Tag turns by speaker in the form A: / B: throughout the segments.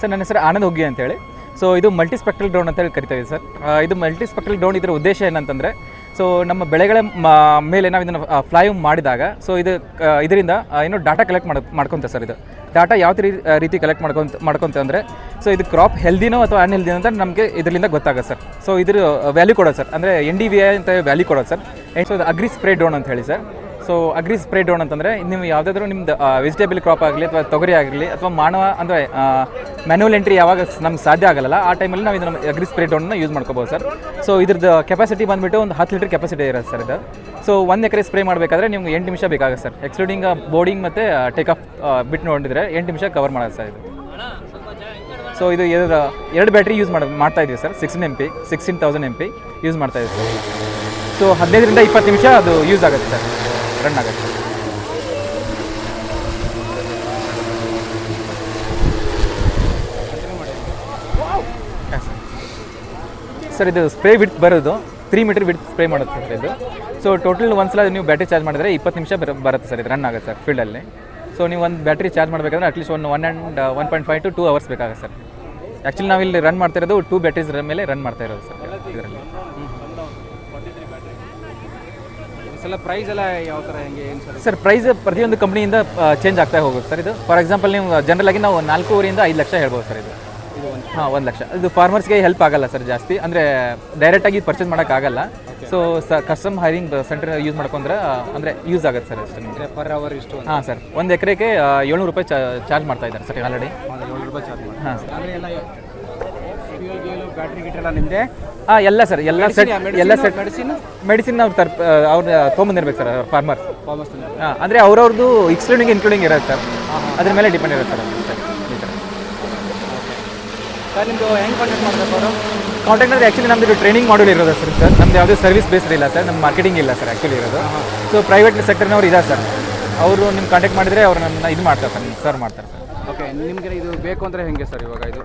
A: Sir, ನನ್ನ ಹೆಸರು ಆನಂದ್ ಹುಗ್ಗಿ ಅಂತೇಳಿ. ಸೊ ಇದು ಮಲ್ಟಿಸ್ಪೆಕ್ಟ್ರಲ್ ಡ್ರೋನ್ ಅಂತೇಳಿ ಕರಿತೀವಿ ಸರ್. ಇದು ಮಲ್ಟಿಸ್ಪೆಕ್ಟ್ರಲ್ ಡ್ರೋನ್ ಇದರ ಉದ್ದೇಶ ಏನಂತಂದರೆ ಸೊ ನಮ್ಮ ಬೆಳೆಗಳ ಮೇಲೆ ನಾವು ಇದನ್ನು ಫ್ಲೈ ಮಾಡಿದಾಗ ಸೊ ಇದು ಇದರಿಂದ ಏನು ಡಾಟಾ ಕಲೆಕ್ಟ್ ಮಾಡ್, ಮಾಡ್ಕೊಂತ ಸರ್ ಇದು. ಡಾಟಾ ಯಾವ ರೀತಿ ಕಲೆಕ್ಟ್ ಮಾಡ್ಕೊಂತ ಮಾಡ್ಕೊಂತ ಅಂದರೆ ಸೊ ಇದು ಕ್ರಾಪ್ ಹೆಲ್ದಿನೋ ಅಥವಾ ಅನ್ಹೆಲ್ದಿನೋ ಅಂತ ನಮಗೆ ಇದರಿಂದ ಗೊತ್ತಾಗುತ್ತೆ ಸರ್. ಸೊ ಇದ್ರ ವ್ಯಾಲ್ಯೂ ಕೊಡೋದು ಸರ್. ಅಂದರೆ ಎನ್ ಡಿ ವಿ ಐ ಅಂತ ವ್ಯಾಲ್ಯೂ ಕೊಡೋದು ಸರ್. ಸೊ ಇದು ಅಗ್ರಿ ಸ್ಪ್ರೇ ಡ್ರೋನ್ ಅಂತ ಹೇಳಿ sir. So agri spray drone ಅಂತಂದರೆ, ನೀವು ಯಾವುದಾದ್ರೂ ನಿಮ್ದು ವೆಜಿಟೇಬಲ್ ಕ್ರಾಪ್ ಆಗಲಿ ಅಥವಾ ತೊಗರಿ ಆಗಲಿ ಅಥವಾ ಮಾನವ, ಅಂದರೆ ಮ್ಯಾನ್ಯುವಲ್ ಎಂಟ್ರಿ ಯಾವಾಗ ನಮ್ಗೆ ಸಾಧ್ಯ ಆಗಲ್ಲ ಆ ಟೈಮಲ್ಲಿ ನಾವು ಇದನ್ನು ಅಗ್ರಿ ಸ್ಪ್ರೇ ಡ್ರೋನ್ನ ಯೂಸ್ ಮಾಡ್ಕೋಬೋದು ಸರ್ ಸೊ ಇದ್ರದ್ದು ಕೆಪಾಸಿಟಿ ಬಂದುಬಿಟ್ಟು ಒಂದು ಹತ್ತು ಲೀಟರ್ ಕೆಪಾಸಿಟಿ ಇರುತ್ತೆ ಸರ್ ಇದು. ಸೊ ಒಂದು ಎಕರೆ ಸ್ಪ್ರೇ ಮಾಡಬೇಕಾದ್ರೆ ನಿಮ್ಗೆ ಎಂಟು ನಿಮಿಷ ಬೇಕಾಗುತ್ತೆ ಸರ್ ಎಕ್ಸ್ಕ್ಲೂಡಿಂಗ್ ಬೋರ್ಡಿಂಗ್ ಮತ್ತು ಟೇಕ್ ಬಿಟ್ಟು ನೋಡಿದ್ರೆ ಎಂಟು ನಿಮಿಷ ಕವರ್ ಮಾಡೋದು ಸರ್ ಇದು. ಸೊ ಇದು ಎರಡು ಬ್ಯಾಟ್ರಿ ಯೂಸ್ ಮಾಡಿ, ಮಾಡ್ತಾ ಇದ್ದೀವಿ sir sixteen M P sixteen thousand M P use ಮಾಡ್ತಾ ಇದ್ದೀವಿ ಸರ್ ಸೊ ಹದಿನೈದರಿಂದ ಇಪ್ಪತ್ತು ನಿಮಿಷ ಅದು ಯೂಸ್ ಆಗುತ್ತೆ ಸರ್ ರನ್ ಆಗುತ್ತೆ. ಸರ್ ಇದು ಸ್ಪ್ರೇ ವಿಡ್ತ್ ಬರೋದು. ತ್ರೀ ಮೀಟರ್ ವಿಡ್ತ್ ಸ್ಪ್ರೇ ಮಾಡುತ್ತೆ ಸರ್ ಇದು. ಸೊ ಟೋಟಲ್ ಒಂದು ಸಲ ನೀವು ಬ್ಯಾಟ್ರಿ ಚಾರ್ಜ್ ಮಾಡಿದ್ರೆ ಇಪ್ಪತ್ತು ನಿಮಿಷ ಬರ ಬರುತ್ತೆ ಸರ್ ಇದು ರನ್ ಆಗುತ್ತೆ ಸರ್ ಫೀಲ್ಡಲ್ಲಿ ಸೊ ನೀವು ಒಂದು ಬ್ಯಾಟ್ರಿ ಚಾರ್ಜ್ ಮಾಡಬೇಕಂದ್ರೆ ಅಟ್ಲೀಸ್ಟ್ ಒಂದು one and one point five to two hours ಬೇಕಾಗುತ್ತೆ ಸರ್. ಆ್ಯಕ್ಚುಲಿ ನಾವು ಇಲ್ಲಿ ರನ್ ಮಾಡ್ತಾ ಇರೋದು ಟೂ ಬ್ಯಾಟ್ರೀಸ್ ಮೇಲೆ ರನ್ ಮಾಡ್ತಾ ಇರೋದು ಸರ್ ಇದರಲ್ಲಿ.
B: ಸಲ ಪ್ರೈಸ್ ಎಲ್ಲ ಯಾವ ಥರ ಹೆಂಗೆ ಏನು ಸರ್?
A: ಸರ್ ಪ್ರೈಸ್ ಪ್ರತಿಯೊಂದು ಕಂಪ್ನಿಯಿಂದ ಚೇಂಜ್ ಆಗ್ತಾ ಹೋಗುತ್ತೆ ಸರ್ ಇದು. ಫಾರ್ ಎಕ್ಸಾಂಪಲ್ ನೀವು ಜನರಲ್ ಆಗಿ ನಾವು ನಾಲ್ಕೂವರೆಯಿಂದ ಐದು ಲಕ್ಷ ಹೇಳ್ಬೋದು ಸರ್ ಇದು. ಹಾಂ ಒಂದು ಲಕ್ಷ. ಇದು ಫಾರ್ಮರ್ಸ್ಗೆ ಹೆಲ್ಪ್ ಆಗಲ್ಲ ಸರ್ ಜಾಸ್ತಿ. ಅಂದರೆ ಡೈರೆಕ್ಟಾಗಿ ಪರ್ಚೇಸ್ ಮಾಡೋಕ್ಕಾಗಲ್ಲ ಸೊ ಸ ಕಸ್ಟಮ್ ಹೈರಿಂಗ್ ಸೆಂಟರ್ ಯೂಸ್ ಮಾಡ್ಕೊಂಡ್ರೆ ಅಂದರೆ ಯೂಸ್ ಆಗುತ್ತೆ ಸರ್ ಅಷ್ಟು ನಿಮಗೆ.
B: ಪರ್ ಅವರ್ ಇಷ್ಟು
A: ಹಾಂ ಸರ್ ಒಂದು ಎಕರೆಗೆ ಏಳ್ನೂರು ರೂಪಾಯಿ ಚಾರ್ಜ್ ಮಾಡ್ತಾ ಇದ್ದಾರೆ ಸರ್ ಆಲ್ರೆಡಿ
B: ಏಳ್ನೂರು ರೂಪಾಯಿ ಚಾರ್ಜ್ ಮಾಡಿ
A: ಹಾಂ ಸರ್
B: ಬ್ಯಾಟ್ರಿ ನಿಮ್ಮದೇ
A: ಹಾಂ ಎಲ್ಲ ಸರ್ ಎಲ್ಲ ಸೆಟ್ ಎಲ್ಲ ಸೆಟ್
B: ಮೆಡಿಸಿನ್
A: ಮೆಡಿಸಿನ್ ನಾವು ತರ್ ಅವ್ರು ತೊಗೊಂಬಂದಿರ್ಬೇಕು ಸರ್ ಫಾರ್ಮರ್ಸ್
B: ಫಾರ್ಮರ್ಸ್
A: ಹಾಂ ಅಂದರೆ ಅವ್ರವ್ರದ್ದು ಎಕ್ಸ್ಕ್ಲೂಡಿಂಗ್ ಇನ್ಕ್ಲೂಡಿಂಗ್ ಇರುತ್ತೆ ಸರ್ ಅದ್ರ ಮೇಲೆ ಡಿಪೆಂಡ್ ಇರುತ್ತೆ ಸರ್
B: ಸರ್ ನಿಮ್ಮದು ಹೆಂಗೆ ಕಾಂಟ್ಯಾಕ್ಟ್ ಮಾಡಬೇಕು ಅವರು?
A: ಕಾಂಟ್ಯಾಕ್ಟ್ ಅಂದರೆ ಆ್ಯಕ್ಚುಲಿ ನಮ್ಮದು ಟ್ರೈನಿಂಗ್ ಮಾಡ್ಯೂಲ್ ಇರೋದು ಸರ್ ಸರ್. ನಮ್ದು ಯಾವುದೇ ಸರ್ವಿಸ್ ಬೇಸ್ಡ್ ಇಲ್ಲ ಸರ್ ನಮ್ಮ ಮಾರ್ಕೆಟಿಂಗ್ ಇಲ್ಲ ಸರ್ ಆ್ಯಕ್ಚುಲಿ ಇರೋದು. ಸೊ ಪ್ರೈವೇಟ್ ಸೆಕ್ಟರ್ನವ್ರು ಇದ್ದಾರೆ ಸರ್. ಅವರು ನಿಮ್ಮ ಕಾಂಟ್ಯಾಕ್ಟ್ ಮಾಡಿದರೆ ಅವ್ರು ನನ್ನ ಇದು ಮಾಡ್ತಾರೆ ಸರ್ ಸರ್ ಮಾಡ್ತಾರೆ ಸರ್.
B: ನಿಮಗೆ ಇದು ಬೇಕು ಅಂದರೆ ಹೆಂಗೆ ಸರ್ ಇವಾಗ ಇದು?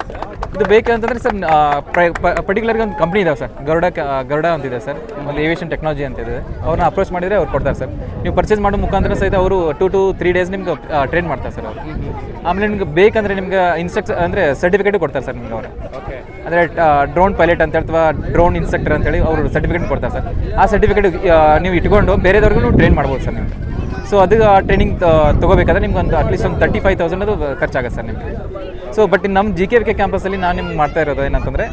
A: ಇದು ಬೇಕಂತಂದರೆ ಸರ್ ಪರ್ಟಿಕ್ಯುಲರ್ಗೆ ಒಂದು ಕಂಪ್ನಿ ಇದಾವೆ ಸರ್. ಗರುಡ ಗರುಡ ಅಂತಿದೆ ಸರ್. ಒಂದು ಏವಿಯೇಷನ್ ಟೆಕ್ನಾಲಜಿ ಅಂತ ಇದೆ ಅವ್ರನ್ನ ಅಪ್ರೋಚ್ ಮಾಡಿದರೆ ಅವ್ರು ಕೊಡ್ತಾರೆ ಸರ್. ನೀವು ಪರ್ಚೇಸ್ ಮಾಡೋ ಮುಖಾಂತರ ಸಹಿತ ಅವರು ಟು ಟು ತ್ರೀ ಡೇಸ್ ನಿಮ್ಗೆ ಟ್ರೈನ್ ಮಾಡ್ತಾರೆ ಸರ್ ಅವರು. ಆಮೇಲೆ ನಿಮ್ಗೆ ಬೇಕಂದರೆ ನಿಮ್ಗೆ ಇನ್ಸ್ಟ್ರಕ್ಸ್ ಅಂದರೆ ಸರ್ಟಿಫಿಕೇಟ್ ಕೊಡ್ತಾರೆ ಸರ್ ನಿಮ್ಗೆ ಅವರು.
B: ಓಕೆ
A: ಅಂದರೆ ಡ್ರೋನ್ ಪೈಲಟ್ ಅಂತ ಅಥವಾ ಡ್ರೋನ್ ಇನ್ಸ್ಟ್ರಕ್ಟರ್ ಅಂತೇಳಿ ಅವರು ಸರ್ಟಿಫಿಕೇಟ್ ಕೊಡ್ತಾರೆ ಸರ್. ಆ ಸರ್ಟಿಫಿಕೇಟ್ ನೀವು ಇಟ್ಕೊಂಡು ಬೇರೆದವ್ರಿಗೂ ಟ್ರೈನ್ ಮಾಡ್ಬೋದು ಸರ್ ನೀವು ಸೊ ಅದು ಟ್ರೈನಿಂಗ್ ತೊಗೋಬೇಕಾದ್ರೆ ನಿಮ್ಗೆ ಅಟ್ಲೀಸ್ಟ್ ಒಂದು ತರ್ಟಿ ಫೈವ್ ತೌಸಂಡ್ ಅದು ಖರ್ಚಾಗುತ್ತೆ ಸರ್ ನಿಮಗೆ. ಸೊ ಬಟ್ ನಮ್ಮ ಜಿ ಕೆ ಕೆ ಕ್ಯಾಂಪಸಲ್ಲಿ ನಾನು ನಿಮ್ಗೆ ಮಾಡ್ತಾ ಇರೋದು ಏನಂತಂದರೆ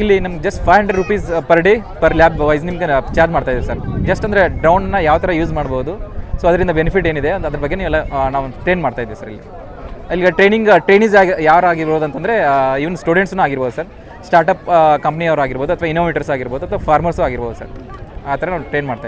A: ಇಲ್ಲಿ ನಮ್ಗೆ just five hundred rupees per day per lab wise ನಿಮ್ಗೆ ಚಾರ್ಜ್ ಮಾಡ್ತಾ ಇದ್ದೀವಿ ಸರ್. ಜಸ್ಟ್ ಅಂದರೆ ಡ್ರೌನ್ನ ಯಾವ ಥರ ಯೂಸ್ ಮಾಡ್ಬೋದು ಸೊ ಅದರಿಂದ ಬೆನಿಫಿಟ್ ಏನಿದೆ ಅದ್ರ ಬಗ್ಗೆ ನೀವೆಲ್ಲ ನಾವು ಟ್ರೈನ್ ಮಾಡ್ತಾ ಇದ್ದೀವಿ ಸರ್ ಇಲ್ಲಿ. ಅಲ್ಲಿಗೆ ಟ್ರೈನಿಂಗ್ ಟ್ರೈನೀಸ್ ಆಗಿ, ಯಾರು ಆಗಿರ್ಬೋದು ಅಂತಂದರೆ ಇವನ್ ಸ್ಟೂಡೆಂಟ್ಸ್ನೂ ಆಗಿರ್ಬೋದು ಸರ್. ಸ್ಟಾರ್ಟಪ್ ಕಂಪ್ನಿಯವ್ರು ಆಗಿರ್ಬೋದು ಅಥವಾ ಇನೋವೇಟರ್ಸ್ ಆಗಿರ್ಬೋದು ಅಥವಾ ಫಾರ್ಮರ್ಸು ಆಗಿರ್ಬೋದು ಸರ್. ಆ ಥರ ನಾವು ಟ್ರೈನ್ ಮಾಡ್ತಾ